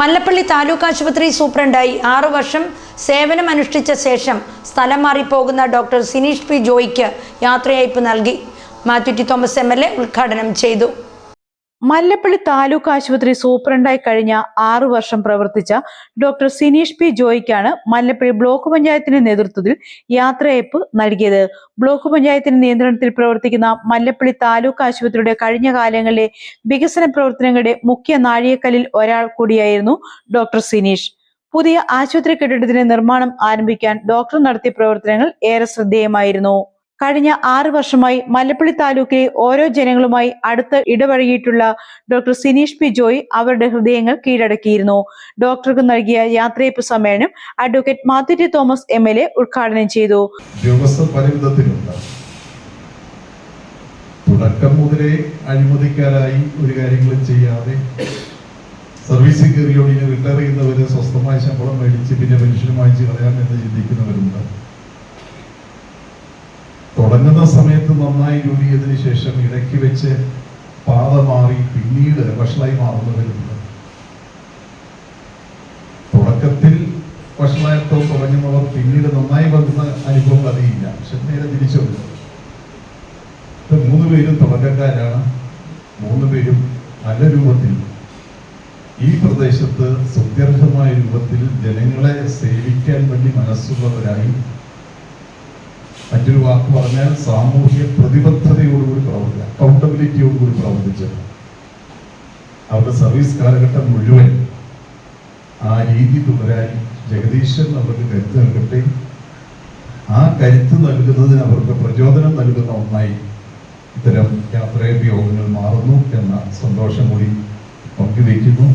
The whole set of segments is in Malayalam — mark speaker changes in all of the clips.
Speaker 1: മല്ലപ്പള്ളി താലൂക്ക് ആശുപത്രി സൂപ്രണ്ടായി. ആറു വർഷം സേവനം അനുഷ്ഠിച്ച ശേഷം സ്ഥലം മാറിപ്പോകുന്ന ഡോക്ടർ സിനീഷ് പി ജോയിക്ക് യാത്രയയപ്പ് നൽകി. മാത്യു ടി തോമസ് എം ഉദ്ഘാടനം ചെയ്തു.
Speaker 2: മല്ലപ്പള്ളി താലൂക്ക് ആശുപത്രി സൂപ്രണ്ടായി കഴിഞ്ഞ ആറു വർഷം പ്രവർത്തിച്ച ഡോക്ടർ സിനീഷ് പി ജോയിക്കാണ് മല്ലപ്പള്ളി ബ്ലോക്ക് പഞ്ചായത്തിന്റെ നേതൃത്വത്തിൽ യാത്രയയപ്പ് നൽകിയത്. ബ്ലോക്ക് പഞ്ചായത്തിന്റെ നിയന്ത്രണത്തിൽ പ്രവർത്തിക്കുന്ന മല്ലപ്പള്ളി താലൂക്ക് ആശുപത്രിയുടെ കഴിഞ്ഞ കാലങ്ങളിലെ വികസന പ്രവർത്തനങ്ങളുടെ മുഖ്യ നാഴികക്കല്ലിൽ ഒരാൾ കൂടിയായിരുന്നു ഡോക്ടർ സിനീഷ്. പുതിയ ആശുപത്രി കെട്ടിടത്തിന്റെ നിർമ്മാണം ആരംഭിക്കാൻ ഡോക്ടർ നടത്തിയ പ്രവർത്തനങ്ങൾ ഏറെ ശ്രദ്ധേയമായിരുന്നു. കഴിഞ്ഞ ആറ് വർഷമായി മല്ലപ്പള്ളി താലൂക്കിലെ ഓരോ ജനങ്ങളുമായി അടുത്ത് ഇടപഴകിയിട്ടുള്ള ഡോക്ടർ സിനീഷ് പി ജോയ് അവരുടെ ഹൃദയങ്ങൾ കീഴടക്കിയിരുന്നു. ഡോക്ടർക്ക് നൽകിയ യാത്രയപ്പ് സമ്മേളനം advocate T Thomas M L A ഉദ്ഘാടനം ചെയ്തു.
Speaker 3: തുടക്കം മുതലേ അഴിമതിക്കാരായി ഒരു കാര്യങ്ങളും ചെയ്യാതെ സർവീസിൽ കയറിയോടിന് റിട്ടയർ ചെയ്യുന്നവര് സ്വസ്ഥമായ ശമ്പളം മേടിച്ച് പിന്നെ പെൻഷൻ വാങ്ങിച്ച് കളയാം എന്ന് ചിന്തിക്കുന്നവരുണ്ട്. തുടങ്ങുന്ന സമയത്ത് നന്നായി ജോലി ചെയ്തതിന് ശേഷം ഇടയ്ക്ക് വെച്ച് പാത മാറി പിന്നീട് വഷളായി മാറുന്നവരുണ്ട്. തുടക്കത്തിൽ വഷളായത്തോ തുടങ്ങുന്നവർ പിന്നീട് നന്നായി വന്ന അനുഭവം അറിയില്ല. പക്ഷെ നേരെ തിരിച്ചുണ്ട് മൂന്ന് പേരും തുടക്കക്കാരാണ്. മൂന്ന് പേരും നല്ല രൂപത്തിൽ ഈ പ്രദേശത്ത് സത്യർഹമായ രൂപത്തിൽ ജനങ്ങളെ സേവിക്കാൻ വേണ്ടി മനസ്സുള്ളവരായി മറ്റൊരു വാക്ക് പറഞ്ഞാൽ സാമൂഹ്യ പ്രതിബദ്ധതയോടുകൂടി പ്രവർത്തിക്കുക. അക്കൗണ്ടബിലിറ്റിയോടുകൂടി പ്രവർത്തിച്ച്. അവരുടെ സർവീസ് കാലഘട്ടം മുഴുവൻ ആ രീതി തുടരായി ജഗദീശൻ അവർക്ക് കരുത്ത് നൽകട്ടെ. ആ കരുത്ത് നൽകുന്നതിന് അവർക്ക് പ്രചോദനം നൽകുന്ന ഒന്നായി ഇത്തരം യാത്രയുടെ യോഗങ്ങൾ മാറുന്നു എന്ന സന്തോഷം കൂടി പങ്കുവയ്ക്കുന്നു.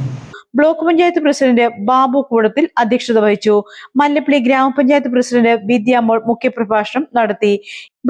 Speaker 2: ബ്ലോക്ക് പഞ്ചായത്ത് പ്രസിഡന്റ് ബാബു കൂടത്തിൽ അധ്യക്ഷത വഹിച്ചു. മല്ലപ്പള്ളി ഗ്രാമപഞ്ചായത്ത് പ്രസിഡന്റ് വിദ്യാമോൾ മുഖ്യപ്രഭാഷണം നടത്തി.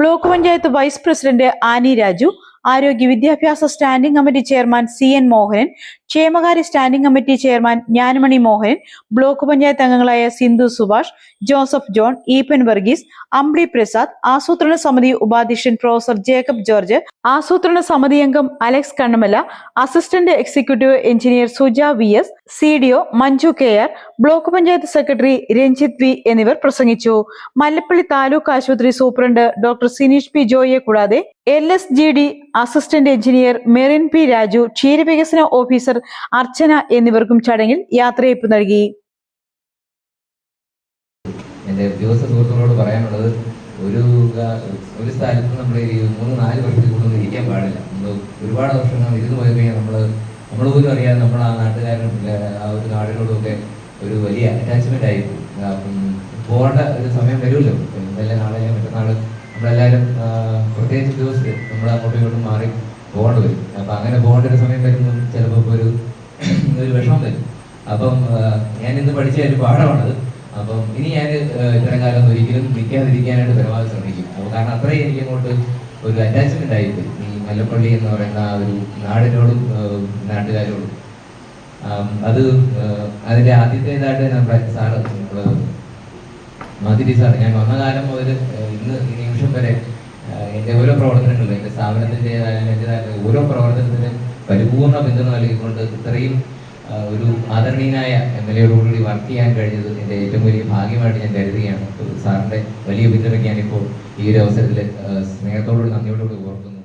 Speaker 2: Block panchayat vice president Annie Raju ആരോഗ്യ വിദ്യാഭ്യാസ standing committee chairman C N Mohanan ക്ഷേമകാര്യ standing committee chairman Jnanamani Mohan block panchayat അംഗങ്ങളായ സിന്ധു സുഭാഷ് ജോസഫ് ജോൺ ഈപ്പൻ വർഗീസ് അംബ്ലി പ്രസാദ് ആസൂത്രണ സമിതി ഉപാധ്യക്ഷൻ പ്രൊഫസർ ജേക്കബ് ജോർജ് ആസൂത്രണ സമിതി അംഗം Alex Kannamala assistant executive engineer Suja V S C D O Manju K R block panchayat secretary Ranjith V എന്നിവർ പ്രസംഗിച്ചു. മല്ലപ്പള്ളി താലൂക്ക് ആശുപത്രി സൂപ്രണ്ട് ഡോക്ടർ സിനീഷ് പി ജോയിയെ കൂടാതെ L S G D assistant engineer Merin P Raju ക്ഷീരവികസന ഓഫീസർ അർച്ചന എന്നിവർക്കും ചടങ്ങിൽ യാത്രയപ്പ് നൽകി.
Speaker 4: എന്റെ ഉദ്യോഗസ്ഥ സുഹൃത്തുക്കളോട് പറയാനുള്ളത് ഒരു ഒരു സ്ഥലത്ത് നമ്മൾ മൂന്ന് നാല് വർഷത്തിൽ കൂടുതൽ ഇരിക്കാൻ പാടില്ല. നമ്മൾ ഒരുപാട് വർഷങ്ങൾ ഇരുന്ന് പോയി കഴിഞ്ഞാൽ നമ്മൾ നമ്മൾ പോലും അറിയാതെ നമ്മൾ ആ നാട്ടുകാരനും ആ ഒരു നാടിനോടും ഒക്കെ ഒരു വലിയ അറ്റാച്ച്മെന്റ് ആയി പോകേണ്ട ഒരു സമയം വരുമല്ലോ. ഇന്നലെ നാളെ മറ്റന്നാൾ നമ്മളെല്ലാവരും പ്രത്യേകിച്ച് ഉദ്യോഗസ്ഥർ നമ്മൾ അങ്ങോട്ടും ഇങ്ങോട്ടും മാറി പോകേണ്ടി വരും. അപ്പം അങ്ങനെ പോകേണ്ട ഒരു സമയം വരുമ്പോൾ ചിലപ്പോൾ ഒരു ഒരു വിഷമം തരും അപ്പം ഞാൻ ഇന്ന് പഠിച്ച ഒരു പാഠമാണത്. അപ്പം ഇനി ഞാൻ ഇത്തരം കാലം ഒരിക്കലും നിൽക്കാതിരിക്കാനായിട്ട് പരമാവധി ശ്രമിക്കും. അപ്പോൾ കാരണം അത്രയും എനിക്ക് അങ്ങോട്ട് ഒരു അറ്റാച്ച്മെന്റ് ആയിപ്പോയി. ഈ മല്ലപ്പള്ളി എന്ന് പറയുന്ന ആ ഒരു നാടിനോടും നാട്ടുകാരോടും. അത് അതിന്റെ ആദ്യത്തേതായിട്ട് നമ്മുടെ സാറ് നമ്മൾ മതിരി സാർ ഞാൻ വന്ന കാലം മുതൽ ഇന്ന് ഈ നിമിഷം വരെ എന്റെ ഓരോ പ്രവർത്തനങ്ങളിലും എന്റെ സ്ഥാപനത്തിന്റെതായ എന്റെതായ ഓരോ പ്രവർത്തനത്തിനും പരിപൂർണ പിന്തുണ നൽകിക്കൊണ്ട് ഇത്രയും ഒരു ആദരണീയനായ എം എൽ എയോടുകൂടി വർക്ക് ചെയ്യാൻ കഴിഞ്ഞത് എന്റെ ഏറ്റവും വലിയ ഭാഗ്യമായിട്ട് ഞാൻ കരുതുകയാണ്. സാറിന്റെ വലിയ പിന്തുണയ്ക്ക് ഞാനിപ്പോൾ ഈ ഒരു അവസരത്തിൽ സ്നേഹത്തോടുകൂടി നന്ദിയോടുകൂടി ഓർക്കുന്നു.